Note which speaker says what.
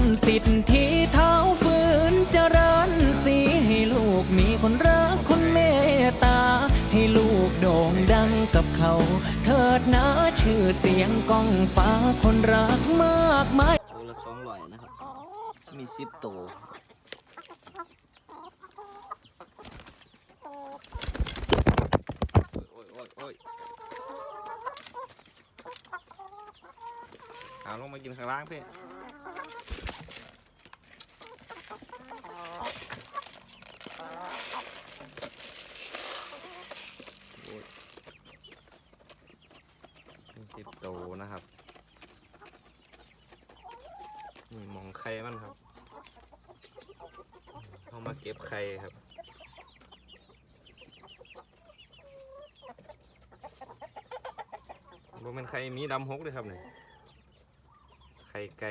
Speaker 1: มสิทธิเท้าฝืนเจริญสีให้ลูกมีคนรักคนเมตตา ให้ลูกโด่งดังกับเขา เถิดนะชื่อเสียงก้องฟ้าคนรักมากมาย
Speaker 2: ตัวละสองร้อยนะครับ มีสิบตัวโอ้ยโอ้ยโอ้ยเอาลงมากินข้างล่างพี่ สิบตัวนะครับนี่มองไข่มันครับเอามาเก็บไข่ครับบ่เป็นไข่มีดำหกเลยครับเนี่ยไข่ไก่